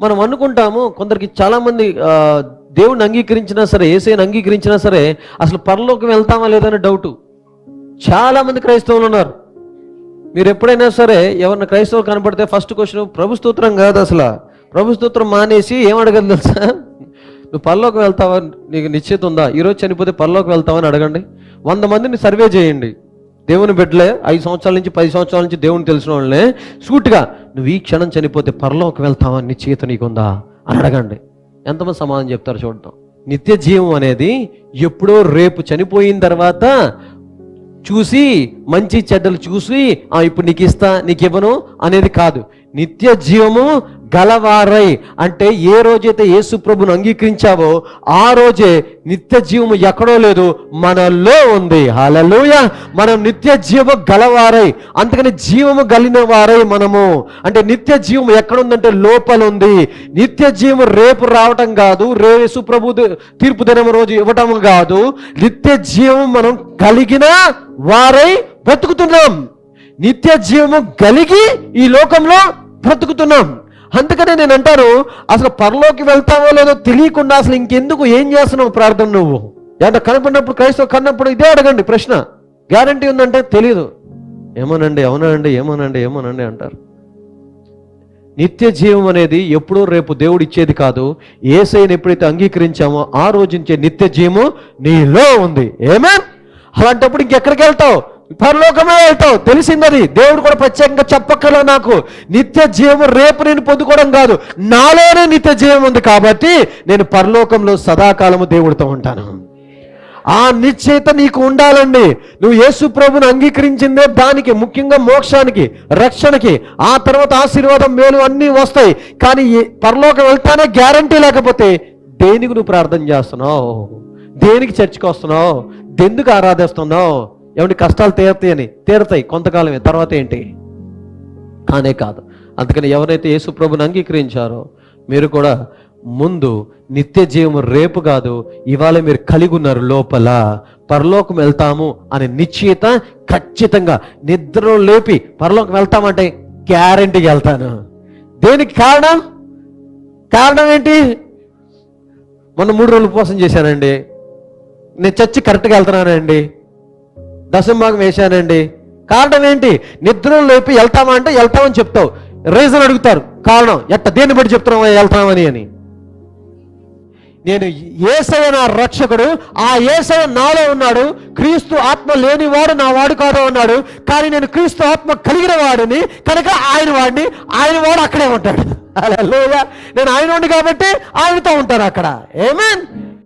మనం అనుకుంటాము కొందరికి చాలామంది ఆ, దేవుణ్ణి అంగీకరించినా సరే ఏసైని అంగీకరించినా సరే అసలు పరలోకం వెళ్తామా లేదని డౌటు. చాలామంది క్రైస్తవులు ఉన్నారు. మీరు ఎప్పుడైనా సరే ఎవరిని క్రైస్తవులు కనపడితే ఫస్ట్ క్వశ్చన్ ప్రభు స్తోత్రం కాదు అసలు. ప్రభు స్తోత్రం మానేసి ఏం అడగదు తెలుసా? నువ్వు పరలోకం వెళ్తావా? నీకు నిశ్చిత ఉందా? ఈరోజు చనిపోతే పరలోకం వెళ్తావా అని అడగండి. వంద మందిని సర్వే చేయండి. దేవుని బిడ్డలే ఐదు సంవత్సరాల నుంచి పది సంవత్సరాల నుంచి దేవుని తెలిసిన వాళ్ళనే సూటిగా నువ్వు ఈ క్షణం చనిపోతే పరలోకి వెళ్తావా? నిశ్చయిత నీకుందా? అని అడగండి. ఎంతమంది సమాధానం చెప్తారు చూడటం నిత్య జీవం అనేది ఎప్పుడో రేపు చనిపోయిన తర్వాత చూసి మంచి చెడ్డలు చూసి ఆ ఇప్పుడు నీకు ఇస్తా నీకు ఇవ్వను అనేది కాదు. నిత్య జీవము గలవారై అంటే ఏ రోజైతే యేసు ప్రభును అంగీకరించావో ఆ రోజే నిత్య జీవము ఎక్కడో లేదు మనలో ఉంది. హలలోయ మనం నిత్య జీవము గలవారై అందుకని జీవము కలిగిన వారై మనము. అంటే నిత్య జీవము ఎక్కడుందంటే లోపల ఉంది నిత్య జీవం రేపు రావటం కాదు రే యేసు ప్రభు తీర్పు దినం రోజు ఇవ్వటం కాదు. నిత్య జీవం మనం కలిగిన వారై బ్రతుకుతున్నాం. నిత్య జీవము కలిగి ఈ లోకంలో బ్రతుకుతున్నాం. అందుకనే నేను అంటాను అసలు పరలోకి వెళ్తావో లేదో తెలియకుండా అసలు ఇంకెందుకు ఏం చేస్తున్నావు ప్రార్థన నువ్వు? ఏమంటే కనపడినప్పుడు క్రైస్తవ కన్నప్పుడు ఇదే అడగండి ప్రశ్న. గ్యారంటీ ఉందంటే తెలియదు ఏమోనండి అవునండి ఏమోనండి ఏమోనండి అంటారు. నిత్య జీవం అనేది ఎప్పుడో రేపు దేవుడు ఇచ్చేది కాదు. ఏసైని ఎప్పుడైతే అంగీకరించామో ఆ రోజు నుంచే నిత్య జీవము నీలో ఉంది. ఏమే అలాంటప్పుడు ఇంకెక్కడికి వెళ్తావు? పరలోకమే వెళ్తావు. తెలిసిందది. దేవుడు కూడా ప్రత్యేకంగా చెప్పక్కల నాకు. నిత్య జీవం రేపు నేను పొందుకోవడం కాదు. నాలోనే నిత్య జీవం ఉంది కాబట్టి నేను పరలోకంలో సదాకాలము దేవుడితో ఉంటాను. ఆ నిశ్చయిత నీకు ఉండాలండి. నువ్వు యేసు ప్రభుని అంగీకరించిందే దానికి ముఖ్యంగా మోక్షానికి రక్షణకి. ఆ తర్వాత ఆశీర్వాదం మేలు అన్నీ వస్తాయి. కానీ పరలోకం వెళ్తానే గ్యారంటీ లేకపోతే దేనికి నువ్వు ప్రార్థన చేస్తున్నావు? దేనికి చర్చకు వస్తున్నావు? దెందుకు ఆరాధిస్తున్నావు? ఏమంటే కష్టాలు తీరుతాయని? తీరుతాయి కొంతకాలమే తర్వాత ఏంటి? కానే కాదు. అందుకని ఎవరైతే యేసు ప్రభుని అంగీకరించారో మీరు కూడా ముందు నిత్య జీవం రేపు కాదు ఇవాళ మీరు కలిగి ఉన్నారు లోపల. పరలోకం వెళ్తాము అనే నిశ్చయిత ఖచ్చితంగా నిద్రలో లేపి పరలోకం వెళ్తామంటే గ్యారంటీకి వెళ్తాను. దేనికి కారణం? కారణం ఏంటి? మొన్న మూడు రోజులు ఉపవాసం చేశానండి. నేను చచ్చి కరెక్ట్గా వెళ్తున్నానండి. దశంభాగం వేశానండి. కారణం ఏంటి? నిద్రలో లేపి వెళ్తామా అంటే వెళ్తామని చెప్తావు. రీజన్ అడుగుతారు. కారణం ఎట్ట? దేన్ని బట్టి చెప్తున్నావా వెళ్తామని అని? నేను ఏసయ నా రక్షకుడు. ఆ ఏసయ నాలో ఉన్నాడు. క్రీస్తు ఆత్మ లేనివాడు నా వాడు కాదు అన్నాడు. కానీ నేను క్రీస్తు ఆత్మ కలిగిన వాడిని. కనుక ఆయన వాడిని ఆయన వాడు అక్కడే ఉంటాడు. అలా నేను ఆయన వాడిని కాబట్టి ఆయనతో ఉంటాను అక్కడ. ఏమేన్